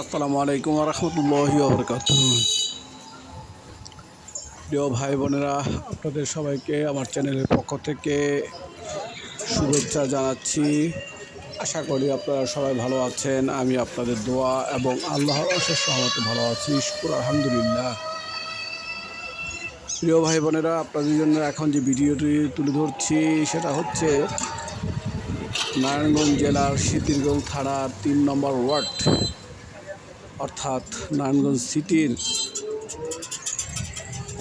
আসসালামু আলাইকুম রহমতুল্লাহি প্রিয় ভাই বোনেরা আপনাদের সবাইকে আমার চ্যানেলের পক্ষ থেকে শুভেচ্ছা জানাচ্ছি। আশা করি আপনারা সবাই ভালো আছেন, আমি আপনাদের দোয়া এবং আল্লাহর অশেষ সহমতে ভালো আছি, শুকুর, আলহামদুলিল্লাহ। প্রিয় ভাই বোনেরা আপনাদের জন্য এখন যে ভিডিওটি তুলে ধরছি, সেটা হচ্ছে নারায়ণগঞ্জ জেলার শীতিরগঞ্জ থানার তিন নম্বর ওয়ার্ড। অর্থাৎ নারায়ণগঞ্জ সিটির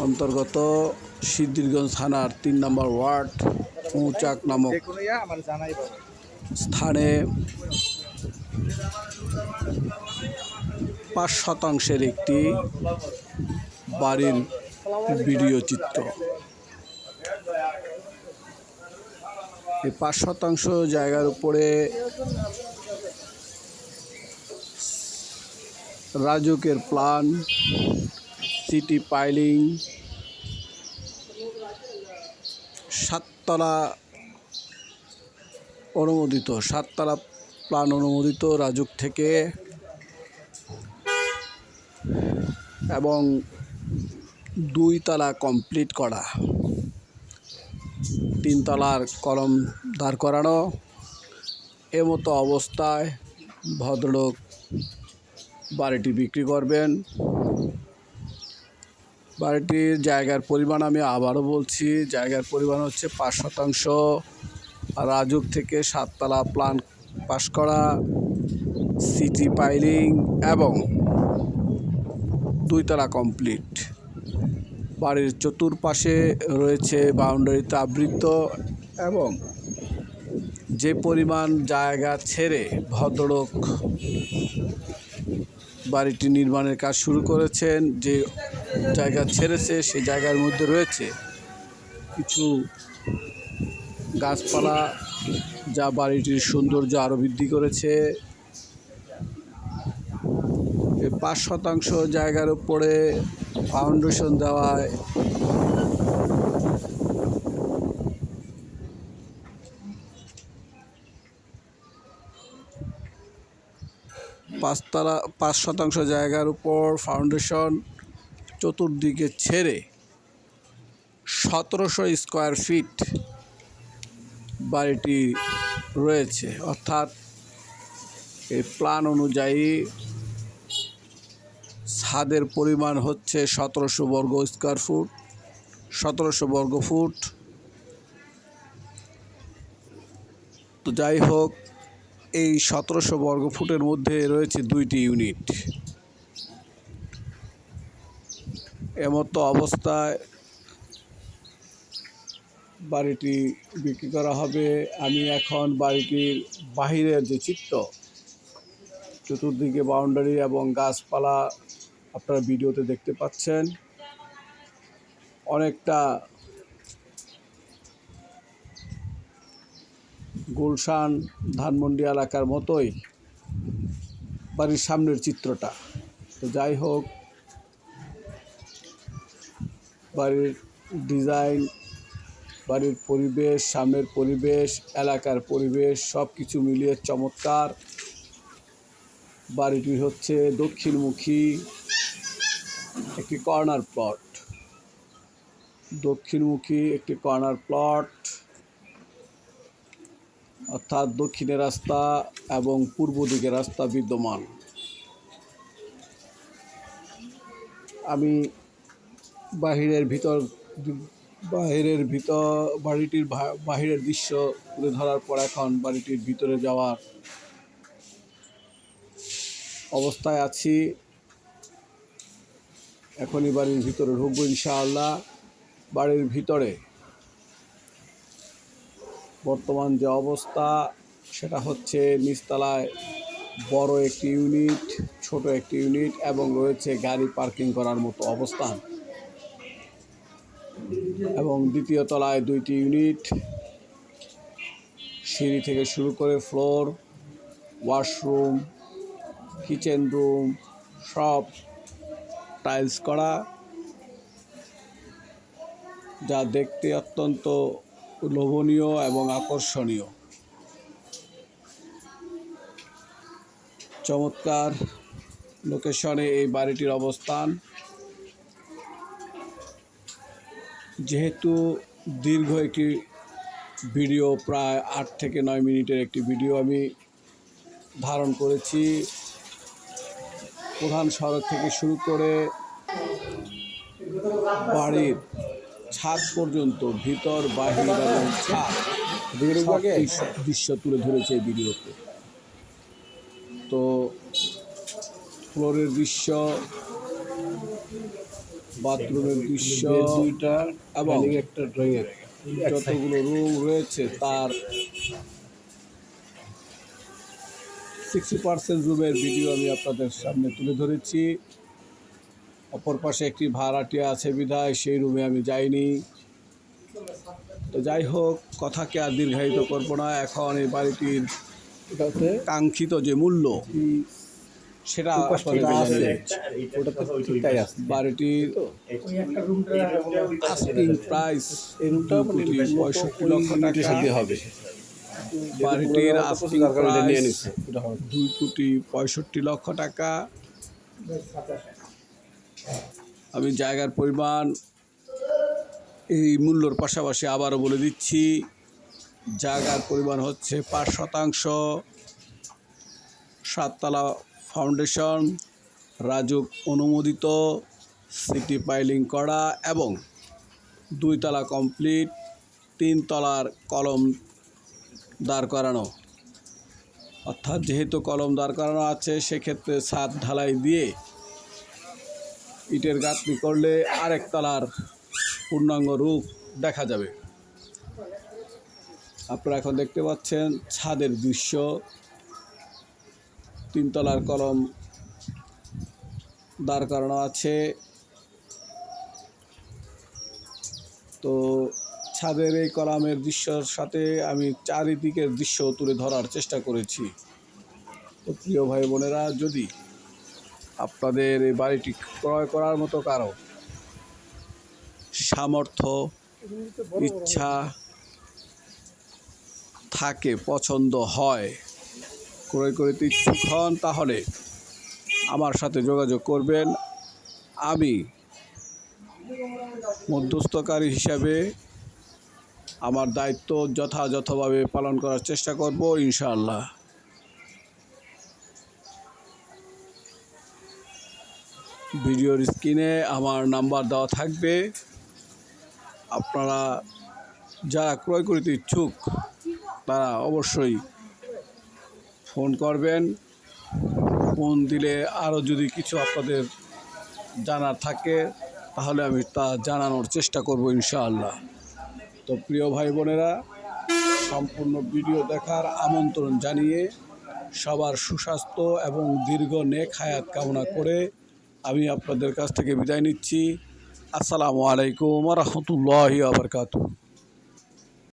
অন্তর্গত সিদ্ধিরগঞ্জ থানার তিন নম্বর ওয়ার্ড মৌচাক নামক স্থানে পাঁচ শতাংশের একটি বাড়ির ভিডিও চিত্র। এই পাঁচ শতাংশ জায়গার উপরে রাজুকের প্ল্যান সিটি পাইলিং সাততলা অনুমোদিত, সাততলা প্ল্যান অনুমোদিত রাজুক থেকে এবং দুই তলা কমপ্লিট করা। তিনতলার কলম দাঁড় করানো। এমতো অবস্থায় ভদ্রলোক বাড়িটি বিক্রি করবেন। বাড়িটির জায়গার পরিমাণ আমি আবারও বলছি, জায়গার পরিমাণ হচ্ছে পাঁচ শতাংশ। রাজুক থেকে সাততলা প্ল্যান পাশ করা সিটি পাইলিং এবং দুইতলা কমপ্লিট বাড়ির চতুর্পাশে রয়েছে বাউন্ডারিতে আবৃত এবং যে পরিমাণ জায়গা ছেড়ে ভদ্রলোক বাড়িটি নির্মাণের কাজ শুরু করেছেন, যে জায়গা ছেড়েছে সে জায়গার মধ্যে রয়েছে। কিছু গাছপালা যা বাড়িটির সৌন্দর্য আরও বৃদ্ধি করেছে। পাঁচ শতাংশ জায়গার উপরে ফাউন্ডেশন দেওয়ায় পাঁচতলা, পাঁচ শতাংশ জায়গার উপর ফাউন্ডেশন চতুর্দিকে ছেড়ে সতেরোশো স্কোয়ার ফিট বাড়িটি রয়েছে। অর্থাৎ এই প্ল্যান অনুযায়ী ছাদের পরিমাণ হচ্ছে সতেরোশো বর্গ স্কোয়ার ফুট সতেরোশো বর্গ ফুট তো যাই হোক এই সতেরোশো বর্গ ফুটের মধ্যে রয়েছে দুইটি ইউনিট। এমতো অবস্থায় বাড়িটি বিক্রি করা হবে। আমি এখন বাড়িটির বাহিরের যে চিত্র, চতুর্দিকে বাউন্ডারি এবং গাছপালা আপনারা ভিডিওতে দেখতে পাচ্ছেন। অনেকটা গুলশান, ধানমন্ডি এলাকার মতোই বাড়ির সামনের চিত্রটা। তো যাই হোক, বাড়ির ডিজাইন, বাড়ির পরিবেশ, সামনের পরিবেশ, এলাকার পরিবেশ সব কিছু মিলিয়ে চমৎকার। বাড়িটি হচ্ছে দক্ষিণমুখী একটি কর্নার প্লট। দক্ষিণমুখী একটি কর্নার প্লট। অর্থাৎ দক্ষিণে রাস্তা এবং পূর্ব দিকে রাস্তা বিদ্যমান। আমি বাহিরের ভিতর বাহিরের ভিতর বাড়িটির বাহিরের দৃশ্য তুলে ধরার পর এখন বাড়িটির ভিতরে যাওয়ার অবস্থায় আছি। এখনই বাড়ির ভিতরে ঢুকবো ইনশাআল্লাহ। বাড়ির ভিতরে বর্তমান যে অবস্থা, সেটা হচ্ছে নিচতলায় বড় একটি ইউনিট, ছোট একটি ইউনিট এবং রয়েছে গাড়ি পার্কিং করার মতো অবস্থান। এবং দ্বিতীয় তলায় দুইটি ইউনিট, সিঁড়ি থেকে শুরু করে ফ্লোর, ওয়াশরুম, কিচেন রুম, সব টাইলস করা, যা দেখতে অত্যন্ত লোভনীয় এবং আকর্ষণীয়। চমৎকার লোকেশনে এই বাড়িটির অবস্থান। যেহেতু দীর্ঘ একটি ভিডিও, প্রায় আট থেকে নয় মিনিটের একটি ভিডিও আমি ধারণ করেছি, প্রধান সড়ক থেকে শুরু করে বাড়ির ছাদ পর্যন্ত ভিতর বাহির এবং ছাদ দৃশ্য- তুলে ধরেছে এই ভিডিওতে। তো ফ্লোরের দৃশ্য বাথরুমের দৃশ্য দুইটা এবং একটা ড্রয়িং যতগুলো রুম রয়েছে তার সিক্সটি পার্সেন্ট রুমের ভিডিও আমি আপনাদের সামনে তুলে ধরেছি। অপর পাশে একটি ভাড়াটিয়া আছে বিধায় সেই রুমে আমি যাইনি। তো যাই হোক কথাকে আর দীর্ঘায়িত করব না। এখন এই বাড়িটির কাঙ্ক্ষিত যে মূল্য সেটা বাড়িটির আস্কিং প্রাইস মানে কোটি পঁয়ষট্টি লক্ষ টাকা। হবে। বাড়িটির আস্কিং প্রাইস দুই কোটি পঁয়ষট্টি লক্ষ টাকা। আমি জায়গার পরিমাণ এই মূল্যর পাশাপাশি আবারও বলে দিচ্ছি, জায়গার পরিমাণ হচ্ছে পাঁচ শতাংশ। সাততলা ফাউন্ডেশন রাজুক অনুমোদিত, সিটি পাইলিং করা এবং দুইতলা কমপ্লিট, তিনতলার কলম দাঁড় করানো। অর্থাৎ যেহেতু কলম দাঁড় করানো আছে, সেক্ষেত্রে ছাদ ঢালাই দিয়ে ইটের গাঁথনি করলে আরেক তলার পূর্ণাঙ্গ রূপ দেখা যাবে। আপনারা এখন দেখতে পাচ্ছেন ছাদের দৃশ্য। তিনতলার কলম দাঁড় করানো আছে। তো ছাদের এই কলামের দৃশ্যর সাথে আমি চারিদিকের দৃশ্য তুলে ধরার চেষ্টা করেছি। তো প্রিয় ভাই বোনেরা, যদি আপনাদের এই বাড়িটি ক্রয় করার মতো কারও? সামর্থ্য, ইচ্ছা থাকে, পছন্দ হয়, ক্রয় করতে ইচ্ছুক হন, তাহলে আমার সাথে যোগাযোগ করবেন। আমি মধ্যস্থকারী হিসাবে আমার দায়িত্ব যথাযথভাবে পালন করার চেষ্টা করব, ইনশাআল্লাহ। ভিডিওর স্ক্রিনে আমার নাম্বার দেওয়া থাকবে। আপনারা যারা ক্রয় করিতে ইচ্ছুক, তারা অবশ্যই ফোন করবেন। ফোন দিলে আরও যদি কিছু আপনাদের জানার থাকে, তাহলে আমি তা জানানোর চেষ্টা করব ইনশাআল্লাহ। তো প্রিয় ভাই বোনেরা, সম্পূর্ণ ভিডিও দেখার আমন্ত্রণ জানিয়ে সবার সুস্বাস্থ্য এবং দীর্ঘ নেক হায়াত কামনা করে আমি আপনাদের কাছ থেকে বিদায় নিচ্ছি। আসসালামু আলাইকুম রহমতুল্লাহ আবরকাতু